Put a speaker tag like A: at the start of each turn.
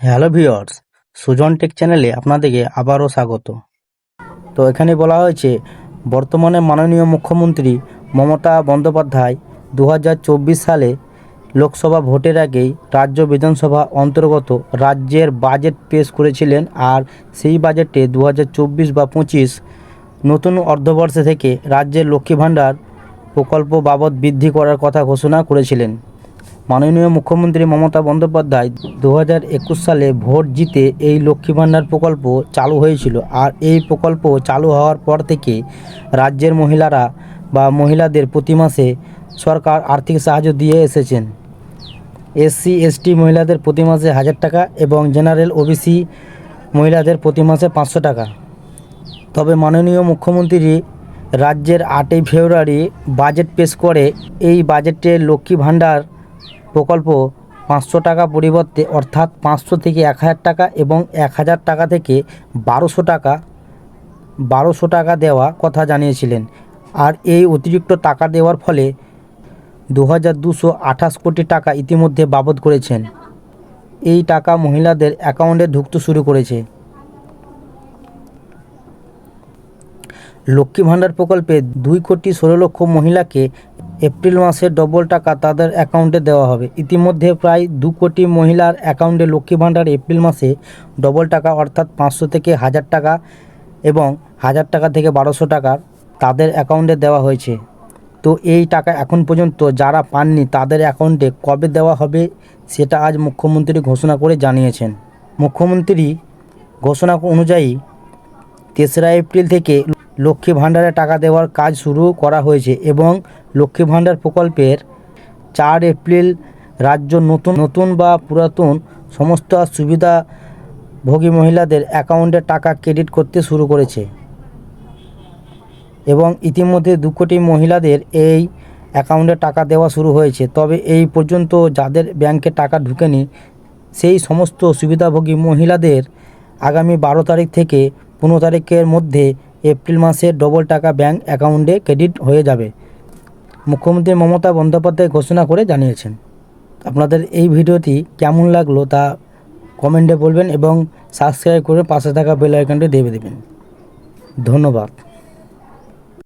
A: Hello viewers Sujan take চ্যানেলে আপনাদেরকে আবারও স্বাগত। তো এখানে বলা হয়েছে, বর্তমানে মাননীয় মুখ্যমন্ত্রী মমতা বন্দ্যোপাধ্যায় দু হাজার চব্বিশ সালে লোকসভা ভোটের আগেই রাজ্য বিধানসভা অন্তর্গত রাজ্যের বাজেট পেশ করেছিলেন আর সেই বাজেটে দু হাজার চব্বিশ বা পঁচিশ নতুন অর্ধবর্ষে থেকে রাজ্যের লক্ষ্মী ভাণ্ডার প্রকল্প বাবদ বৃদ্ধি করার কথা ঘোষণা করেছিলেন। মাননীয় মুখ্যমন্ত্রী মমতা বন্দ্যোপাধ্যায় দু সালে ভোট জিতে এই লক্ষ্মী ভাণ্ডার প্রকল্প চালু হয়েছিল। আর এই প্রকল্প চালু হওয়ার পর থেকে রাজ্যের মহিলারা বা মহিলাদের প্রতি মাসে সরকার আর্থিক সাহায্য দিয়ে এসেছেন। এসসি, এসটি মহিলাদের প্রতি মাসে হাজার টাকা এবং জেনারেল, ওবিসি মহিলাদের প্রতি মাসে পাঁচশো টাকা। তবে মাননীয় মুখ্যমন্ত্রী রাজ্যের আটই ফেব্রুয়ারি বাজেট পেশ করে এই বাজেটে লক্ষ্মী ভাণ্ডার প্রকল্প পাঁচশো টাকা পরিবর্তে অর্থাৎ পাঁচশো থেকে এক হাজার টাকা এবং এক হাজার টাকা থেকে বারোশো টাকা বারোশো টাকা দেওয়া কথা জানিয়েছিলেন। আর এই অতিরিক্ত টাকা দেওয়ার ফলে দু হাজার দুশো আঠাশ কোটি টাকা ইতিমধ্যে বাবদ করেছেন। এই টাকা মহিলাদের অ্যাকাউন্টে ঢুকতে শুরু করেছে। লক্ষ্মী ভাণ্ডার প্রকল্পে দুই কোটি ষোলো লক্ষ মহিলাকে এপ্রিল মাসে ডবল টাকা তাদের অ্যাকাউন্টে দেওয়া হবে। ইতিমধ্যে প্রায় দু কোটি মহিলার অ্যাকাউন্টে লক্ষ্মী ভাণ্ডার এপ্রিল মাসে ডবল টাকা, অর্থাৎ পাঁচশো থেকে হাজার টাকা এবং হাজার টাকা থেকে বারোশো টাকার তাদের অ্যাকাউন্টে দেওয়া হয়েছে। তো এই টাকা এখন পর্যন্ত যারা পাননি, তাদের অ্যাকাউন্টে কবে দেওয়া হবে সেটা আজ মুখ্যমন্ত্রী ঘোষণা করে জানিয়েছেন। মুখ্যমন্ত্রী ঘোষণা অনুযায়ী তেসরা এপ্রিল থেকে লক্ষ্মী ভাণ্ডারে টাকা দেওয়ার কাজ শুরু করা হয়েছে এবং লক্ষ্মী ভাণ্ডার প্রকল্পের চার এপ্রিল রাজ্য নতুন নতুন বা পুরাতন সমস্ত সুবিধাভোগী মহিলাদের অ্যাকাউন্টে টাকা ক্রেডিট করতে শুরু করেছে। এবং ইতিমধ্যে দু কোটি মহিলাদের এই অ্যাকাউন্টে টাকা দেওয়া শুরু হয়েছে। তবে এই পর্যন্ত যাদের ব্যাংকে টাকা ঢুকেনি, সেই সমস্ত সুবিধাভোগী মহিলাদের আগামী বারো তারিখ থেকে পনেরো তারিখের মধ্যে এপ্রিল মাসে ডবল টাকা ব্যাংক অ্যাকাউন্টে ক্রেডিট হয়ে যাবে। মুখ্যমন্ত্রী মমতা বন্দ্যোপাধ্যায় ঘোষণা করে জানিয়েছেন। আপনাদের এই ভিডিওটি কেমন লাগল তা কমেন্টে বলবেন এবং সাবস্ক্রাইব করে পাশে থাকা বেল আইকনটি দেবে দেবেন। ধন্যবাদ।